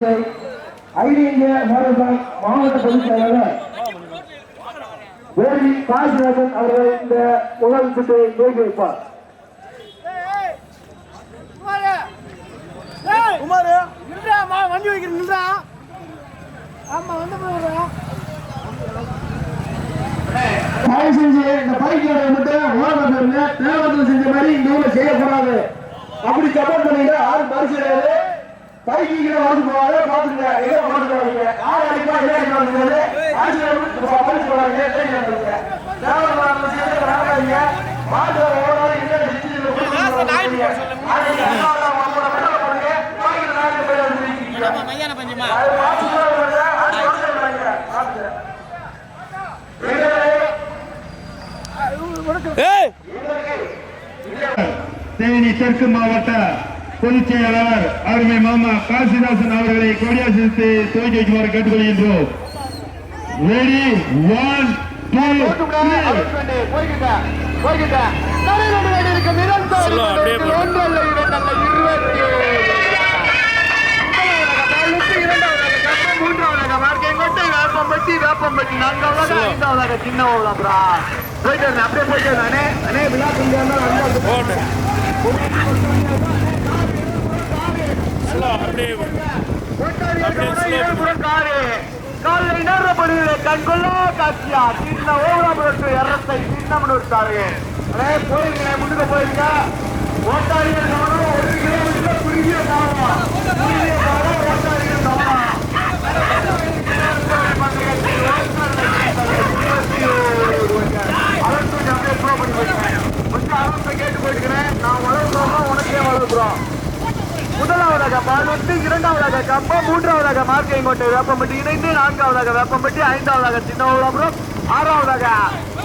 அகில இந்திய மாவட்ட பொதுச் செயலாளர் வேலி காசிநாதன் அவர்கள் இந்த முதல் சுற்றை துவக்கி வைப்பார். குமாரு நின்றா மா வண்டி வைக்கிற நின்றா ஆமா வந்து தயவு செஞ்சு இந்த பைக்கோட மட்டும் செஞ்ச மாதிரி இந்த ஊர்ல செய்யக்கூடாது. அப்படி சப்போர்ட் பண்ணீங்க யாரும் பரிசு பைக்கிங்கிற வந்து போவாங்க பாத்துங்க எங்க அடிப்பா ஆசிரியர் பரிசு ஓடாது என்ன தேனி தெற்கு மாவட்ட பொதுச் செயலாளர் அருமை மாமா காசிதாசன் அவர்களை கொடியரசு துவக்கி வைக்குமாறு கேட்டுக்கொள்கின்றோம். ரெடி ஒன் டூ சொல்லு, அப்படியே போடு. அப்படியே காலை நேரப்படுகிற கண்கொள்ளா காட்சியா? சின்ன ஓவராபுரத்து இரத்தை சின்னமனூர்த்தாரு அடே போயிருங்க முன்னுக்கு போயிருங்க ஓட்டாளிகள் கவனம். ஒரு கிலோமீட்டர் குறுகிய பாவம் குறுகிய பாவம் ஓட்டாளிகள் கவனம். கொஞ்சம் அப்படியே ஸ்லோ பண்ணி போயிருக்கேன் கொஞ்சம் கேட்டு போயிருக்கிறேன் நான் வளர்க்குறோம் உனக்கே வளர்க்குறோம். முதலாவதாக பாலூட்டு இரண்டாவதாக கம்பம் மூன்றாவதாக மார்க்கைங்கோட்டை வேப்பம்பட்டி இணைந்து நான்காவதாக வேப்பம்பட்டி ஐந்தாவதாக சின்ன உலகம் ஆறாவதாக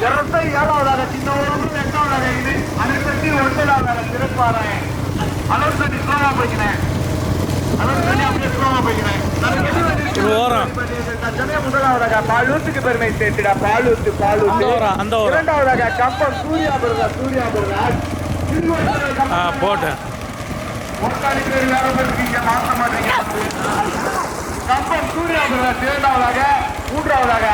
இரட்டை ஏழாவதாக சின்ன உலகம் எட்டாவதாக இது அனைத்து ஒன்பதாவதாக அளவு தண்ணி ஸ்லோவா போய்க்கிறேன் பெருமை சேர்த்துடா. பாலூத்து பாலூத்து. இரண்டாவதாக கம்பம் சூர்யா பிரதா சூர்யா பிரதா. போட்டேன் முக்காலி பேர் வேற பேருக்கு இங்க மாற்ற மாட்டீங்க கம்பம் சூர்யா இரண்டாவதாக மூன்றாவதாக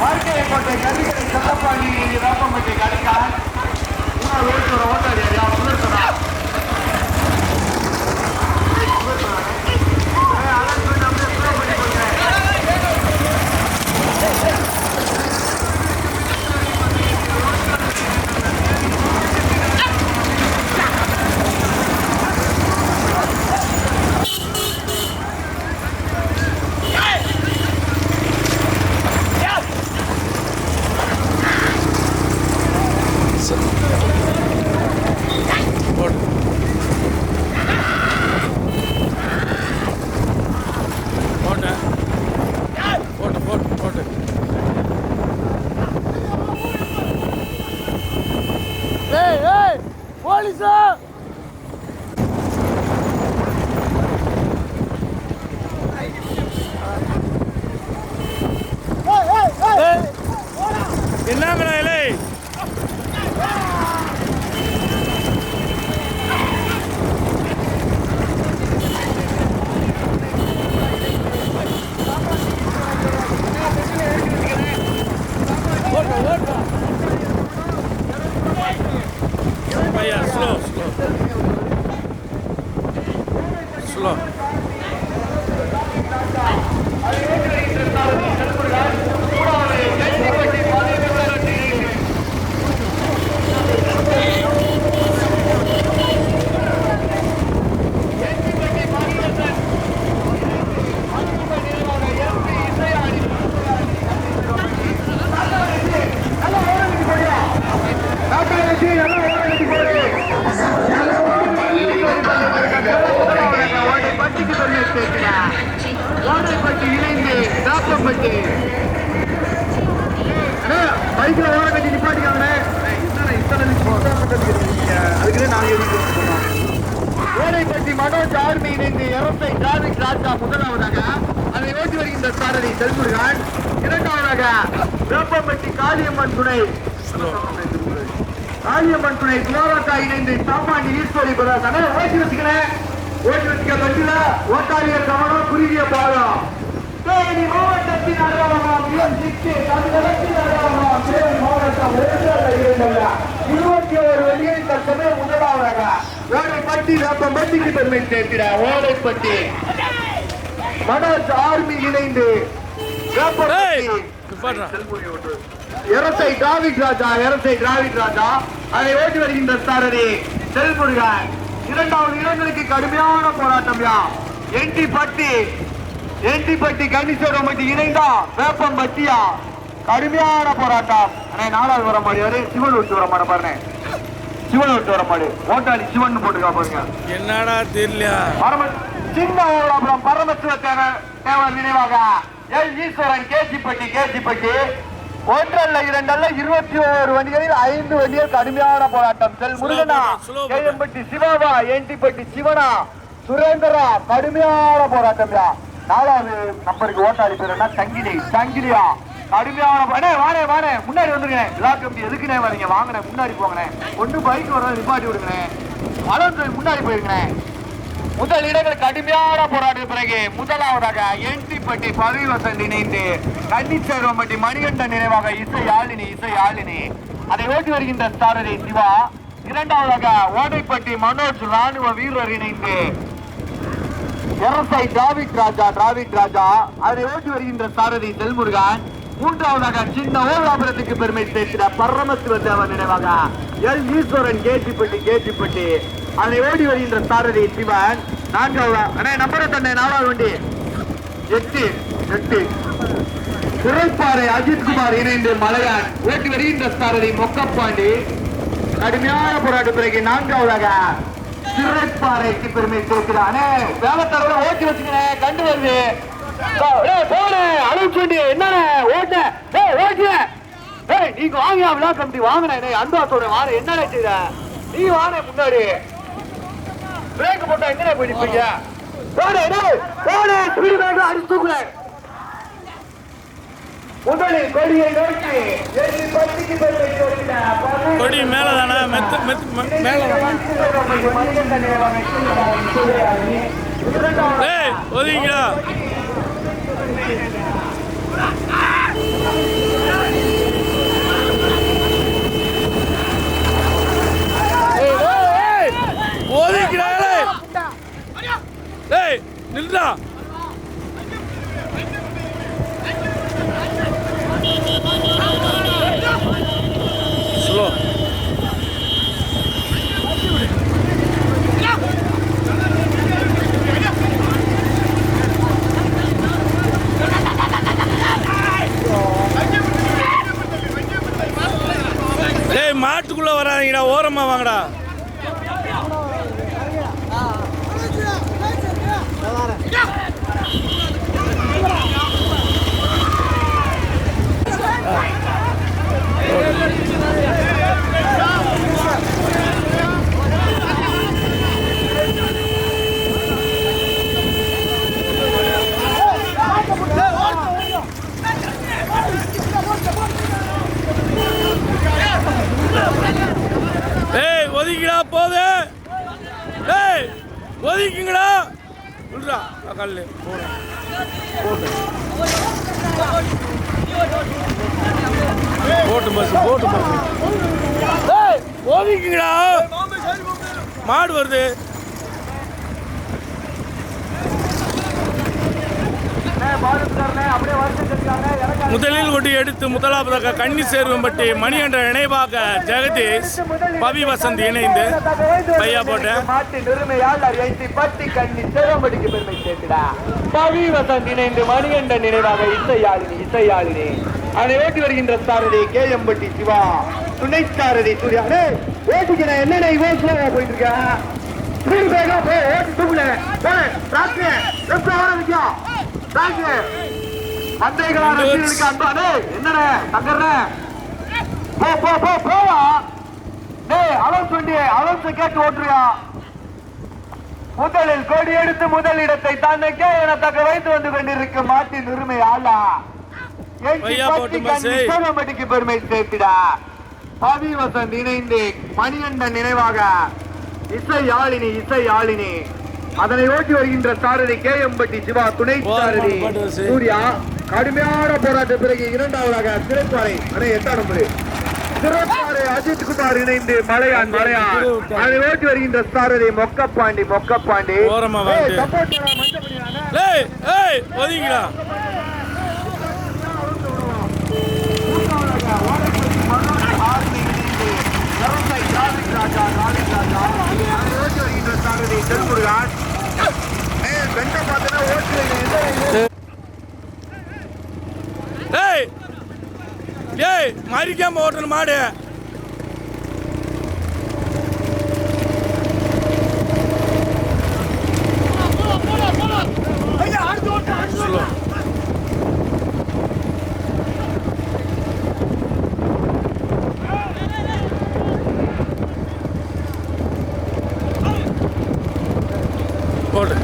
வாழ்க்கை கோட்டை கரிகரை செல்லப்பாண்டி வேப்பம்பட்டி கடிக்கா ஓட்டுற ஓட்டாடி தாப்பம்பட்டி ஓர கட்டி நிப்பாட்டிக்காங்கண்ணே ஓடைப்பட்டி மனோஜ் ஆர்மி இணைந்து இரட்டை டிராபிக் ராஜா முதலாவதாக அதை ஓட்டி வருகின்ற சாரதி இரண்டாவதாக வேப்பம்பட்டி காளியம்மன் துணை காளியம்மன் துணை குமாரக்கா இணைந்து சாப்பாண்டி ஈஸ்வரி பிரதாஸ் ஓட்டி வச்சுக்கிறேன் ஓட்டி வச்சுக்க பட்டில ஓட்டாளியர் கவனம் குறுகிய பாதம் தேனி மாவட்டத்தின் அலுவலகம் சிக்கு தமிழகத்தின் அலுவலகம் தேனி மாவட்டம் ஒன்றல்ல இரண்டல்ல இருபத்தி ஒரு வெளியை தற்சமய முதலாவதாக ஓடைப்பட்டி வேப்பம் பட்டிக்கு பெருமை சேர்க்கிற ஓடைப்பட்டி மனோஜ் ஆர்மி இணைந்து இரசை டிராவிட் ராஜா இரசை டிராவிட் ராஜா. அதை ஓட்டி வருகின்ற சாரதி செல்முருகன் இரண்டாவது இடங்களுக்கு கடுமையான போராட்டம் யா என்டி பட்டி என்டி பட்டி கன்னிசோரம் பட்டி இணைந்தா வேப்பம் பட்டியா கடுமையான போராட்டம். அண்ணே நாலாவது வர மாடியாரு சிவன் விட்டு வர மாட்ட பாருங்க சிவன் விட்டு வர மாடு. ஓட்டாளி சிவன் போட்டுக்கா பாருங்க. என்னடா தெரியலையா? பரம சின்ன ஓலாபுரம் பரமசிவ தேவர் நினைவாக. எல் ஈஸ்வரன் கேஜிப்பட்டி கேஜிப்பட்டி. ஒன்றல்ல இரண்டல்ல இருபத்தி ஓரு வண்டிகளில் ஐந்து வண்டிகள் கடுமையான போராட்டம். செல் முருகனா. கேஎம்பட்டி சிவாவா ஏண்டிப்பட்டி சிவனா சுரேந்திரா கடுமையான போராட்டம் யா நாலாவது நம்பருக்கு ஓட்டாளி பேர் என்ன சங்கிலி. சங்கிலியா? கடுமையான போ- அண்ணே வானே முன்னாடி வந்துருக்கேன் விழா கம்பி எதுக்குனே வரீங்க? வாங்கண்ணே முன்னாடி போங்கண்ணே. ஒன்று பைக் வர நிப்பாட்டி விடுங்கண்ணே. வளர்ந்து முன்னாடி போயிருங்கண்ணே. முதல் இடங்கள் கடுமையான போராட்ட பிறகு முதலாவதாக என்டிப்பட்டி பதவிவசன் இணைந்து கன்னிச்சேர்வம்பட்டி மணிகண்டன் நினைவாக இசை யாழினி இசை யாழினி அதை ஓட்டி வருகின்ற சாரதி சிவா. இரண்டாவதாக ஓடைப்பட்டி மனோஜ் ராணுவ வீரர் இணைந்து எரசை டிராவிட் ராஜா டிராவிட் ராஜா. அதை ஓட்டி வருகின்ற சாரதி செல்முருகன். மூன்றாவதாக சின்ன ஓலாபுரத்துக்கு பெருமை சேர்க்கிற பரமசிவ தேவன் நினைவாக எல் ஈஸ்வரன் கேஜிப்பட்டி கேஜிப்பட்டி. அதை ஓடி வருகின்ற சாரதி சிவன். நான்காவது நம்பர் நம்பரை தண்ணே நாலாவது வண்டி. எட்டு எட்டு. குறைப்பாறை அஜித்குமார் இணைந்து மலையான். ஓட்டி வருகின்ற சாரதி மொக்கப்பாண்டி. கடுமையான போராட்ட பிறகு நான்காவதாக சிறைப்பாறைக்கு பெருமை சேர்க்கிறானே. வேலத்தரவுல ஓட்டி வச்சுக்கிறேன் கண்டு வருது. போன அழைச்சுண்டி என்னண்ணே ஓட்ட ஏய் ஓட்டுற ஏய் நீங்க வாங்க விழா கமிட்டி வாங்கினேன் அன்பாத்தோட வார என்னடா செய்த நீ வாங்க முன்னாடி. பிரேக் போட்டா எங்கடா போய் நிப்பீங்க? போடு டேய் போடு. ஸ்பீடு அடிச்சு தூக்குறேன் முதலில் கொடியை நோக்கி எதிரி பத்திக்கு பெருமை கொடி மேலே தானே மெத்து மெத்து மேலே ஏய் ஒதுங்கிடா ஒதுங்கிடா ஏய் நில்றா போறேன் போட்டு போட்டு பஸ் போட்டு பஸ் ஒதுக்குங்கடா மாடு வருது. முதலில் கொடி எடுத்து முதலாவதாக கன்னி சேர்வம்பட்டி மணி என்ற இணைவாக ஜெகதீஷ் பவி வசந்த் இணைந்து பையா பட்டி. கண்ணி பவி வசந்த் இணைந்து மணிகண்ட நினைவாக இசையாளினி இசையாளினி. அவனை ஓட்டி வருகின்ற சாரதி கே எம்பட்டி சிவா. துணை சாரதி சூர்யா. டேய், ஓட்டிக்கிறேன் என்னென்ன இவ்வளவு ஸ்லோவா போயிட்டு இருக்க ஸ்பீட் பிரேக்கா போ ஓட்டி தூக்குல போய் ராக்கு லெஃப்ட் வர நிக்கும். ராக்கு மந்தைகளா ரசிகர்களுக்கு அன்பா டேய் என்னடா தங்கறே? போ போ போ போவா. டேய் அலௌன்ஸ் வண்டி அலௌன்ஸ் கேட்டு ஓட்டுறியா? முதலில் கொடி எடுத்து முதல் இடத்தை தன்னைக்கே என தக்க வைத்து வந்து கொண்டிருக்கும் மாட்டின் உரிமை ஆளா. சிவமடிக்கு பெருமை சேர்த்திடா. பவி வசந்த் இணைந்து மணிகண்டன் நினைவாக. இசை யாழினி இசை யாழினி அதனை ஓட்டி வருகின்ற சாரதி கே எம்பட்டி சிவா துணை சாரதி. சூர்யா. கடுமையான போராட்ட பிறகு இரண்டாவதாக சிறைப்பாறை அணை எட்டாம் சிறப்பாறை அஜித் குமார் இணைந்து மலையான் மலையான் அதை ஓட்டி வருகின்ற சாரதி மொக்கப்பாண்டி மொக்கப்பாண்டி. ஓரமா ஏய், வாங்க. பண்ணா மஞ்சள் பண்ணிடுறாங்க. ஏய் ஏய் ஒதுங்கிடா ஏய் ஏய் மறிக்காம ஓட்டணும் மாடு Slow. போடு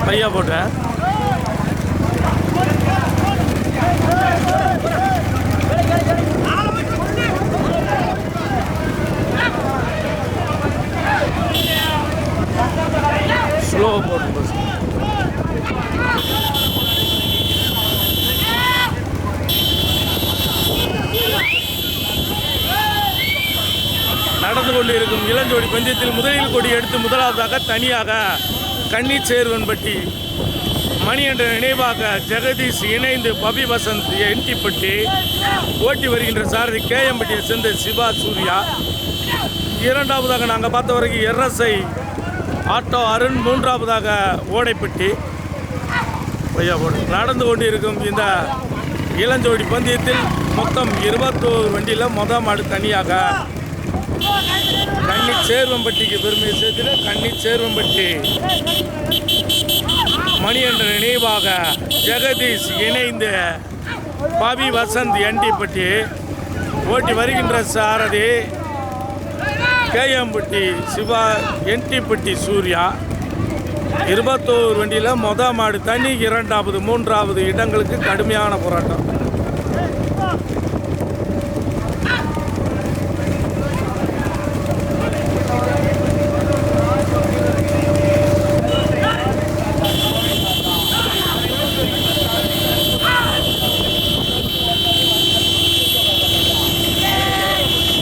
பையா போட்டேன் பஸ் நடந்து கொண்டிருக்கும் இளஞ்சோடி பஞ்சத்தில் முதலில் கொடி எடுத்து முதலாவதாக தனியாக கண்ணீர் சேர்வன்பட்டி மணி என்ற நினைவாக ஜெகதீஷ் இணைந்து பபி வசந்த் என்டிப்பட்டி ஓட்டி வருகின்ற சாரதி கேஎம்பட்டியை சேர்ந்த சிவா சூர்யா. இரண்டாவதாக நாங்கள் பார்த்த வரைக்கும் எர்எஸ்ஐ ஆட்டோ அருண் மூன்றாவதாக ஓடைப்பட்டி. நடந்து கொண்டிருக்கும் இந்த இளஞ்சோடி பந்தயத்தில் மொத்தம் இருபத்தோரு வண்டியில் மொதல் மாடு தனியாக கன்னி சேர்வம்பட்டிக்கு பெருமை சேர்த்துல கன்னி சேர்வம்பட்டி மணி என்ற நினைவாக ஜெகதீஷ் இணைந்து பாபி வசந்த் என்டிப்பட்டி ஓட்டி வருகின்ற சாரதி கேஎம்பட்டி சிவா என்டிப்பட்டி சூர்யா. இருபத்தோரு வண்டியில் மொதல் மாடு தனி இரண்டாவது மூன்றாவது இடங்களுக்கு கடுமையான போராட்டம்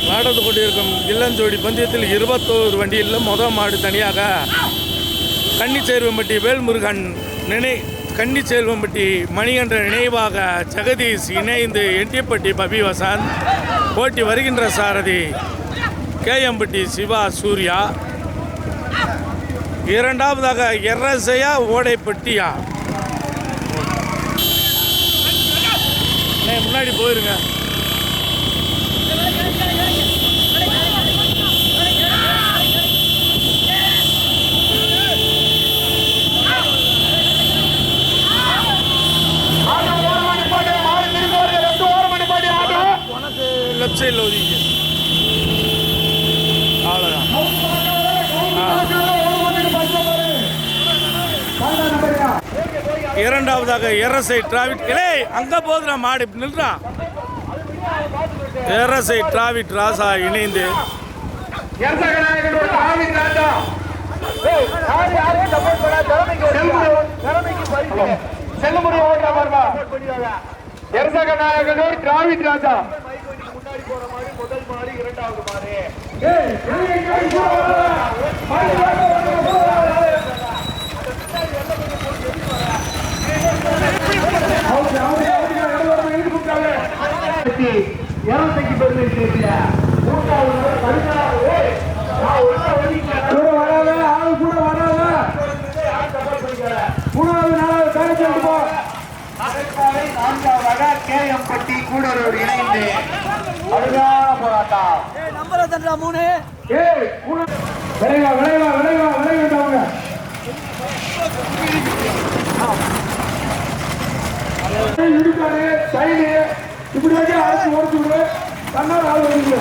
நடந்து கொண்டிருக்கும் ஜோடி பந்தயத்தில் இருபத்தோரு வண்டியில் மொத மாடு தனியாக கன்னிச்சேர்வம்பட்டி வேல்முருகன் நினை கன்னிச்சேர்வம்பட்டி மணிகன்ற நினைவாக ஜெகதீஷ் இணைந்து எட்டியப்பட்டி பபி வசந்த் போட்டி வருகின்ற சாரதி கேஎம்பட்டி சிவா சூர்யா. இரண்டாவதாக எரசையா ஓடைப்பட்டியா. முன்னாடி போயிருங்க. இரண்டாவதாக எரசை டிராவிட் இலே அங்கே போதுடா மாடு நில்றா எரசை டிராவிட் ராசா இணைந்து நாயகனூர் டிராவிட் ராஜா இருபத்தஞ்சு பேர் பேசிய மூணாவது நாளாவது காலேஜ் நான்காவதாக கே எம் பட்டி கூடலூர் இணைந்து அழுகான போராட்டம் விரைவா விரைவா விரைவா விரைவா இடுக்காரு சைடு இப்படி வச்சு அரசு ஓடிச்சு விடு. தன்னால ஆள் வருது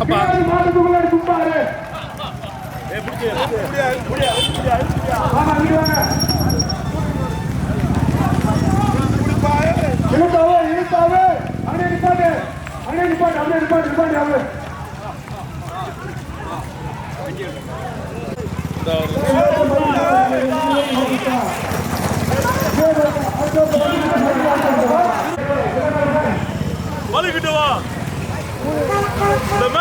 பின்னாடி மாட்டுக்குள்ளாடி துப்பாரு ஆமா இங்க வாங்க இழுத்தாவே இழுத்தாவே. அங்கே நிப்பாட்டு. அங்கே நிப்பாட்டு அப்படியே நிப்பாட்டு நிப்பாட்டு அவரு வலுக்கிட்டு வா இந்த மேல